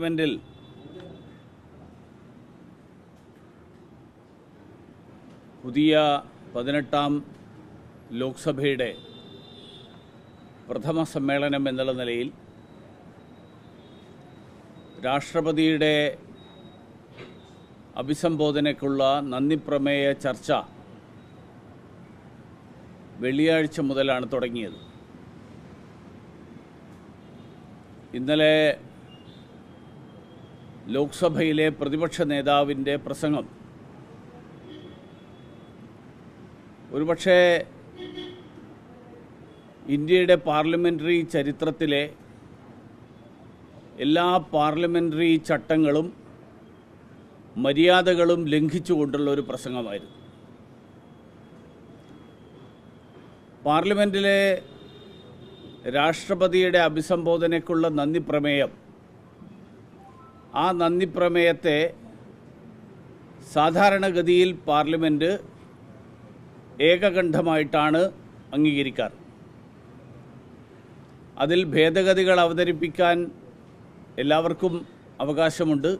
പാർലമെന്റിൽ പുതിയ പതിനെട്ടാം ലോക്സഭയുടെ പ്രഥമ സമ്മേളനം എന്നുള്ള നിലയിൽ രാഷ്ട്രപതിയുടെ അഭിസംബോധനയ്ക്കുള്ള നന്ദിപ്രമേയ ചർച്ച വെള്ളിയാഴ്ച മുതലാണ് തുടങ്ങിയത്. ഇന്നലെ ലോക്സഭയിലെ പ്രതിപക്ഷ നേതാവിന്റെ പ്രസംഗം. ഒരുപക്ഷെ ഇന്ത്യയുടെ പാർലമെന്ററി ചരിത്രത്തിലെ എല്ലാ പാർലമെന്ററി ചട്ടങ്ങളും മര്യാദകളും ലംഘിച്ചുകൊണ്ടുള്ള ഒരു പ്രസംഗമായിരുന്നു. പാർലമെന്റിലെ രാഷ്ട്രപതിയുടെ അഭിസംബോധനയ്ക്കുള്ള നന്ദി പ്രമേയം ആ നന്ദി പ്രമേയത്തെ സാധാരണഗതിയിൽ പാർലമെന്റ് ഏകകണ്ഠമായിട്ടാണ് അംഗീകരിക്കാറ്. അതിൽ ഭേദഗതികൾ അവതരിപ്പിക്കാൻ എല്ലാവർക്കും അവകാശമുണ്ട്.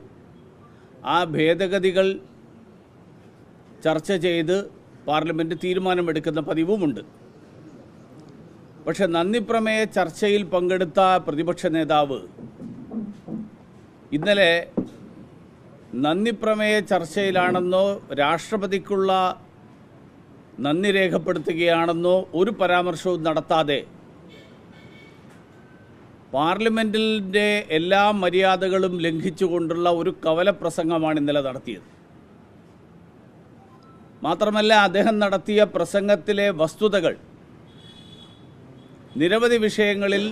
ആ ഭേദഗതികൾ ചർച്ച ചെയ്ത് പാർലമെന്റ് തീരുമാനമെടുക്കുന്ന പതിവുമുണ്ട്. പക്ഷെ നന്ദിപ്രമേയ ചർച്ചയിൽ പങ്കെടുത്ത പ്രതിപക്ഷ നേതാവ് ഇന്നലെ നന്ദിപ്രമേയ ചർച്ചയിലാണെന്നോ രാഷ്ട്രപതിക്കുള്ള നന്ദി രേഖപ്പെടുത്തുകയാണെന്നോ ഒരു പരാമർശവും നടത്താതെ പാർലമെന്റിന്റെ എല്ലാ മര്യാദകളും ലംഘിച്ചുകൊണ്ടുള്ള ഒരു കവലപ്രസംഗമാണ് ഇന്നലെ നടത്തിയത്. മാത്രമല്ല അദ്ദേഹം നടത്തിയ പ്രസംഗത്തിലെ വസ്തുതകൾ നിരവധി വിഷയങ്ങളിൽ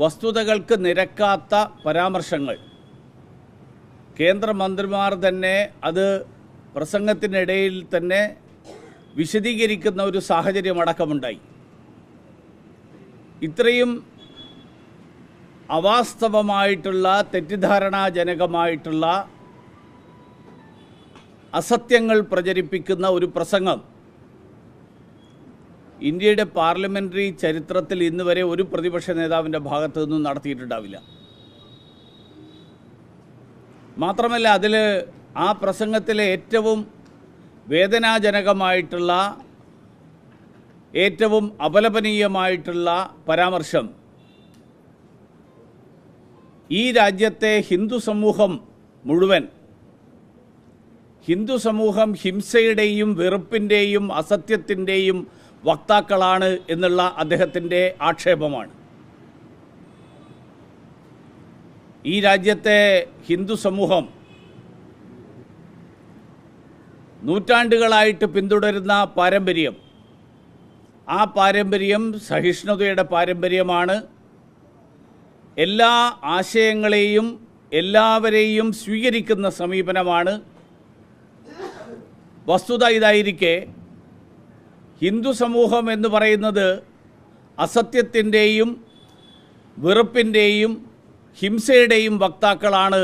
വസ്തുതകൾക്ക് നിരക്കാത്ത പരാമർശങ്ങൾ. കേന്ദ്രമന്ത്രിമാർ തന്നെ അത് പ്രസംഗത്തിനിടയിൽ തന്നെ വിശദീകരിക്കുന്ന ഒരു സാഹചര്യം അടക്കമുണ്ടായി. ഇത്രയും അവാസ്തവമായിട്ടുള്ള തെറ്റിദ്ധാരണാജനകമായിട്ടുള്ള അസത്യങ്ങൾ പ്രചരിപ്പിക്കുന്ന ഒരു പ്രസംഗം ഇന്ത്യയുടെ പാർലമെന്ററി ചരിത്രത്തിൽ ഇന്ന് വരെ ഒരു പ്രതിപക്ഷ നേതാവിന്റെ ഭാഗത്തു നിന്നും നടത്തിയിട്ടുണ്ടാവില്ല. മാത്രമല്ല അതിൽ ആ പ്രസംഗത്തിലെ ഏറ്റവും വേദനാജനകമായിട്ടുള്ള ഏറ്റവും അപലപനീയമായിട്ടുള്ള പരാമർശം ഈ രാജ്യത്തെ ഹിന്ദു സമൂഹം മുഴുവൻ ഹിന്ദു സമൂഹം ഹിംസയുടെയും വെറുപ്പിന്റെയും അസത്യത്തിന്റെയും വക്താക്കളാണ് എന്നുള്ള അദ്ദേഹത്തിന്റെ ആക്ഷേപമാണ്. ഈ രാജ്യത്തെ ഹിന്ദു സമൂഹം നൂറ്റാണ്ടുകളായിട്ട് പിന്തുടരുന്ന പാരമ്പര്യം ആ പാരമ്പര്യം സഹിഷ്ണുതയുടെ പാരമ്പര്യമാണ്. എല്ലാ ആശയങ്ങളെയും എല്ലാവരെയും സ്വീകരിക്കുന്ന സമീപനമാണ്. വസ്തുത ഇതായിരിക്കെ ഹിന്ദു സമൂഹം എന്ന് പറയുന്നത് അസത്യത്തിന്റെയും വെറുപ്പിന്റെയും ഹിംസയുടെയും വക്താക്കളാണ്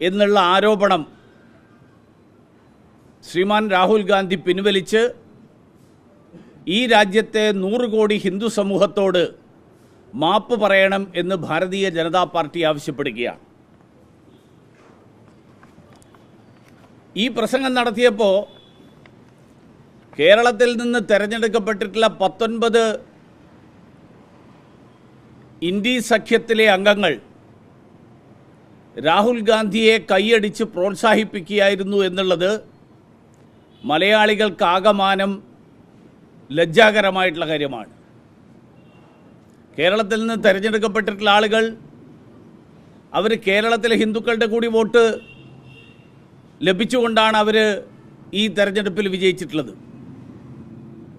എന്നുള്ള ആരോപണം ശ്രീമാൻ രാഹുൽ ഗാന്ധി പിൻവലിച്ച് ഈ രാജ്യത്തെ നൂറ് കോടി ഹിന്ദു സമൂഹത്തോട് മാപ്പ് പറയണം എന്ന് ഭാരതീയ ജനതാ പാർട്ടി ആവശ്യപ്പെടുകയാണ്. ഈ പ്രസംഗം നടത്തിയപ്പോൾ കേരളത്തിൽ നിന്ന് തിരഞ്ഞെടുക്കപ്പെട്ടിട്ടുള്ള പത്തൊൻപത് ഇന്ത്യ സഖ്യത്തിലെ അംഗങ്ങൾ രാഹുൽ ഗാന്ധിയെ കൈയടിച്ച് പ്രോത്സാഹിപ്പിക്കുകയായിരുന്നു എന്നുള്ളത് മലയാളികൾക്കാകമാനം ലജ്ജാകരമായിട്ടുള്ള കാര്യമാണ്. കേരളത്തിൽ നിന്ന് തിരഞ്ഞെടുക്കപ്പെട്ടിട്ടുള്ള ആളുകൾ അവർ കേരളത്തിലെ ഹിന്ദുക്കളുടെ കൂടി വോട്ട് ലഭിച്ചുകൊണ്ടാണ് അവർ ഈ തെരഞ്ഞെടുപ്പിൽ വിജയിച്ചിട്ടുള്ളത്.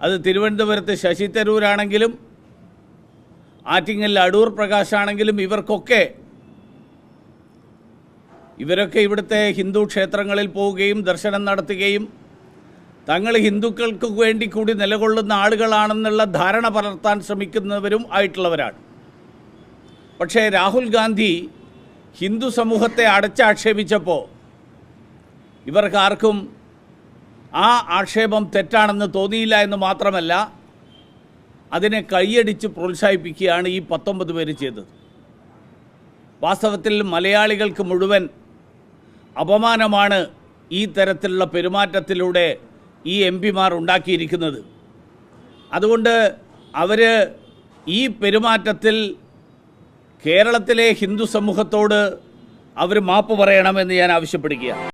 അത് തിരുവനന്തപുരത്ത് ശശി തരൂരാണെങ്കിലും ആറ്റിങ്ങൽ അടൂർ പ്രകാശാണെങ്കിലും ഇവർക്കൊക്കെ ഇവരൊക്കെ ഇവിടുത്തെ ഹിന്ദു ക്ഷേത്രങ്ങളിൽ പോവുകയും ദർശനം നടത്തുകയും തങ്ങൾ ഹിന്ദുക്കൾക്ക് വേണ്ടി കൂടി നിലകൊള്ളുന്ന ആളുകളാണെന്നുള്ള ധാരണ പലർത്താൻ ശ്രമിക്കുന്നവരും ആയിട്ടുള്ളവരാണ്. പക്ഷേ രാഹുൽ ഗാന്ധി ഹിന്ദു സമൂഹത്തെ അടച്ചാക്ഷേപിച്ചപ്പോൾ ഇവർക്ക് ആർക്കും ആ ആക്ഷേപം തെറ്റാണെന്ന് തോന്നിയില്ല എന്ന് മാത്രമല്ല അതിനെ കൈയടിച്ച് പ്രോത്സാഹിപ്പിക്കുകയാണ് ഈ പത്തൊമ്പത് പേര് ചെയ്തത്. വാസ്തവത്തിൽ മലയാളികൾക്ക് മുഴുവൻ അപമാനമാണ് ഈ തരത്തിലുള്ള പെരുമാറ്റത്തിലൂടെ ഈ എം പിമാർ ഉണ്ടാക്കിയിരിക്കുന്നത്. അതുകൊണ്ട് അവർ ഈ പെരുമാറ്റത്തിൽ കേരളത്തിലെ ഹിന്ദു സമൂഹത്തോട് അവർ മാപ്പ് പറയണമെന്ന് ഞാൻ ആവശ്യപ്പെടുകയാണ്.